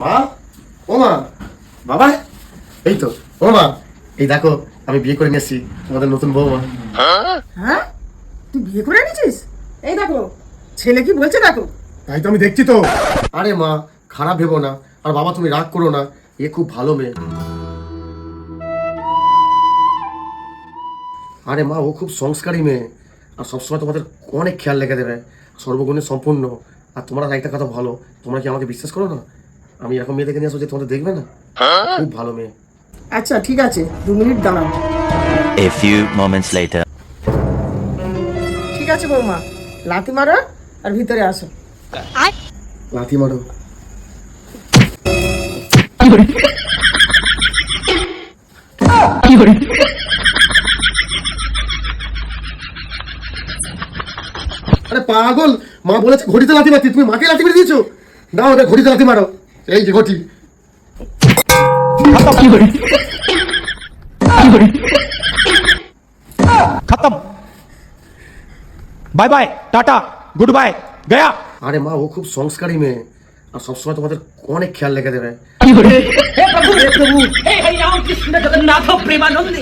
মা? ও মা। বাবা? এই তো। ও মা। এই দেখো আমি বিয়ে করে নিয়ে এসেছি তোমাদের নতুন বৌমা হ্যাঁ? তুই বিয়ে করে এনেছিস? এই দেখো ছেলে কি বলছে দেখো? তাই তো আমি দেখছি তো। আরে মা খারাপ ভেবো না। আর বাবা তুমি রাগ করো না। এ খুব ভালো মেয়ে। আরে মা ও খুব সংস্কারী মেয়ে। আর সবসময় তোমাদের অনেক খেয়াল রেখে দেবে। সর্বগুণে সম্পূর্ণ। আর তোমরা একটা কথা ভালো। তোমরা কি আমাকে বিশ্বাস করো না? আমি এখন মেয়ে দেখে নিয়ে আসব যে তোমাদের দেখবে না? খুব ভালো মেয়ে। আচ্ছা ঠিক আছে দু মিনিট দাঁড়াও। A few moments later. ঠিক আছে বৌমা লাথি মারো আর ভিতরে আসো। লাথি মারো। আরে পাগল মা বলেছে ঘড়িতে লাথি মারতি তুমি মাকে লাথি মেরে দিয়েছ? দাও ওটা ঘড়িতে লাথি মারো। এই যে ঘটি খতম bye bye tata good bye Gaya আরে মা ও খুব সংস্কারী মেয়ে আর সবসময় তোমাদের অনেক খেয়াল রেখে দেবে জগন্নাথ প্রেমানন্দে